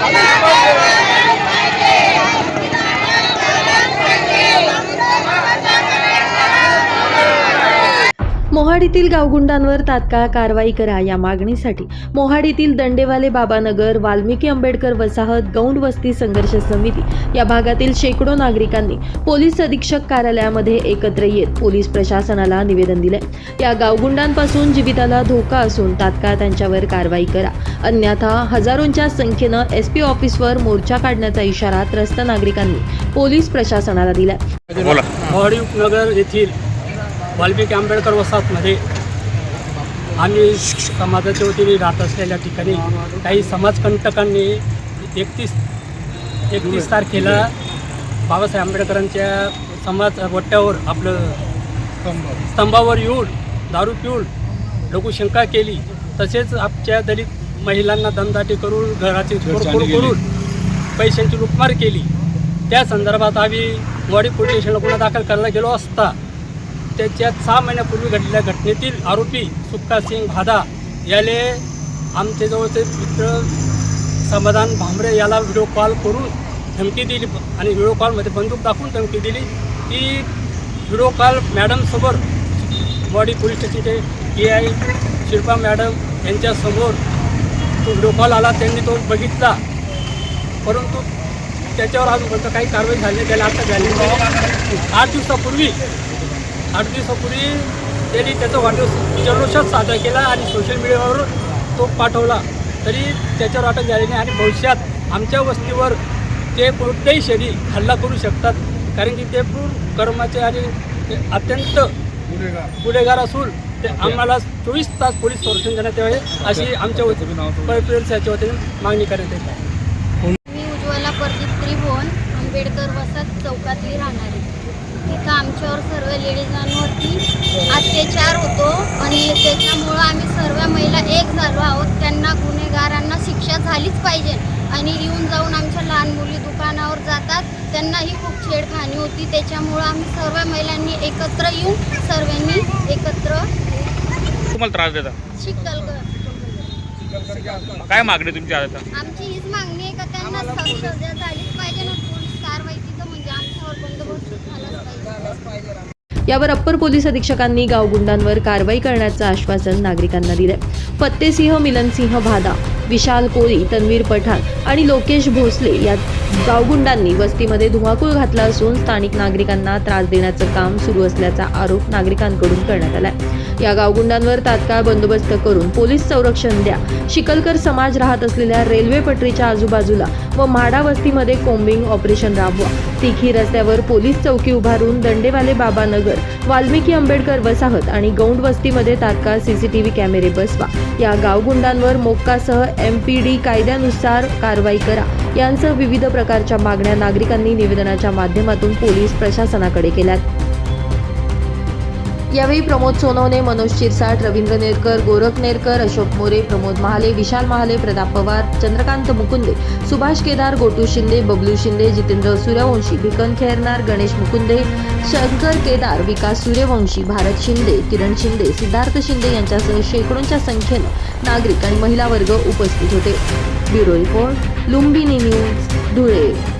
Yeah. मोहाडीतील गावगुंडांवर तात्काळ कारवाई करा या मागणीसाठी. मोहाडीतील दंडेवाले बाबानगर वाल्मिकी आंबेडकर वसाहत गौंड वस्ती संघर्ष समिती या भागातील शेकडो नागरिकांनी पोलीस अधीक्षक कार्यालयामध्ये एकत्र येत पोलीस प्रशासनाला निवेदन दिले या गावगुंडांपासून जीविताला धोका असून तात्काळ त्यांच्यावर कारवाई करा. अन्यथा हजारोंच्या संख्येनं एस पी ऑफिसवर मोर्चा काढण्याचा इशारा त्रस्त नागरिकांनी पोलीस प्रशासनाला दिलाय. मोहाडी उपनगर येथील वाल्मिकी आंबेडकर वसाहतमध्ये आम्ही समाजाच्या वतीने राहत असलेल्या ठिकाणी काही समाजकंटकांनी एकतीस एकतीस तारखेला बाबासाहेब आंबेडकरांच्या समाज वट्ट्यावर आपलं स्तंभावर येऊन दारू पिऊन लघुशंका केली. तसेच आमच्या दलित महिलांना दमदाटी करून घराची तोडफोड करून पैशांची लुटमार केली. त्या संदर्भात आम्ही वाडी पोलीस स्टेशनला गुन्हा दाखल करायला गेलो असता त्याच्यात सहा महिन्यापूर्वी घडलेल्या घटनेतील आरोपी सुक्का सिंग भादा याले आमचे जवळचे मित्र समाधान भांबरे याला व्हिडिओ कॉल करून धमकी दिली आणि व्हिडिओ कॉलमध्ये बंदूक दाखवून धमकी दिली. ती व्हिडिओ कॉल मॅडमसमोर वाडी पोलीस स्टेशनचे ए आय शिल्पा मॅडम यांच्यासमोर तो व्हिडिओ कॉल आला. त्यांनी तो बघितला. परंतु त्याच्यावर अजूनपर्यंत काही कारवाई झाली त्याला आता झाली आठ दिवसापूर्वी आठ दिवसापूर्वी त्यांनी त्याचा वाढदिवस जल्लोषात साजरा केला आणि सोशल मीडियावर तो पाठवला. तरी त्याच्यावर अटक झाली नाही आणि भविष्यात आमच्या वस्तीवर ते कोणत्याही शरी हल्ला करू शकतात. कारण की ते पूर्ण कर्माचे आणि ते अत्यंत गुन्हेगार असून ते आम्हाला चोवीस तास पोलीस संरक्षण देण्यात यावे अशी आमच्या वतीने याच्या वतीने मागणी करण्यात येत आहे. मी उज्ज्वला प्रदीप त्रिभुवन आंबेडकर वसाहत चौकातली राहणारी. तिथं आमच्यावर सर्व लेडीजांवरती अत्याचार होतो. आणि त्याच्यामुळं आम्ही सर्व महिला एक झालो आहोत. त्यांना गुन्हेगारांना शिक्षा झालीच पाहिजे. आणि येऊन जाऊन आमच्या लहान मुली दुकानावर जातात. त्यांनाही खूप छेडखानी होती. त्याच्यामुळं आम्ही सर्व महिलांनी एकत्र येऊन सर्वांनी एकत्र तुम्हाला त्रास देता शिकल काय मागणी तुमची आता? आमची हीच मागणी आहे का त्यांना सजा झालीच पाहिजे ना पोलीस कारवाई तिथं म्हणजे आमच्यावर बंदोबस्त झालाच पाहिजे यावर अप्पर पोलीस अधीक्षकांनी गावगुंडांवर कारवाई करण्याचं आश्वासन नागरिकांना दिलं फत्तेसिंह मिलनसिंह भादा. विशाल कोळी तन्वीर पठाण आणि लोकेश भोसले या गावगुंडांनी वस्तीमध्ये धुमाकूळ घातला असून स्थानिक नागरिकांना त्रास देण्याचं काम सुरू असल्याचा आरोप नागरिकांकडून करण्यात आलाय. या गावगुंडांवर तात्काळ बंदोबस्त करून पोलीस संरक्षण द्या. शिकलकर समाज राहत असलेल्या रेल्वे पटरीच्या आजूबाजूला व म्हाडा वस्तीमध्ये कोम्बिंग ऑपरेशन राबवा. तिखी रस्त्यावर पोलीस चौकी उभारून दंडेवाले बाबा नगर वाल्मिकी आंबेडकर वसाहत आणि गौंड वस्तीमध्ये तात्काळ सीसीटीव्ही कॅमेरे बसवा. या गावगुंडांवर मोक्कासह एम पी डी कायद्यानुसार कारवाई करा. यांसह विविध प्रकारच्या मागण्या नागरिकांनी निवेदनाच्या माध्यमातून पोलीस प्रशासनाकडे केल्यात. यावेळी प्रमोद सोनवणे मनोज शिरसाट रवींद्र नेरकर गोरख नेरकर अशोक मोरे प्रमोद महाले विशाल महाले प्रताप पवार चंद्रकांत मुकुंदे सुभाष केदार गोटू शिंदे बबलू शिंदे जितेंद्र सूर्यवंशी भिकन खेरनार गणेश मुकुंदे शंकर केदार विकास सूर्यवंशी भारत शिंदे किरण शिंदे सिद्धार्थ शिंदे यांच्यासह शेकडोंच्या संख्येनं नागरिक आणि महिला वर्ग उपस्थित होते. Bureau report Lumbini news Dhule.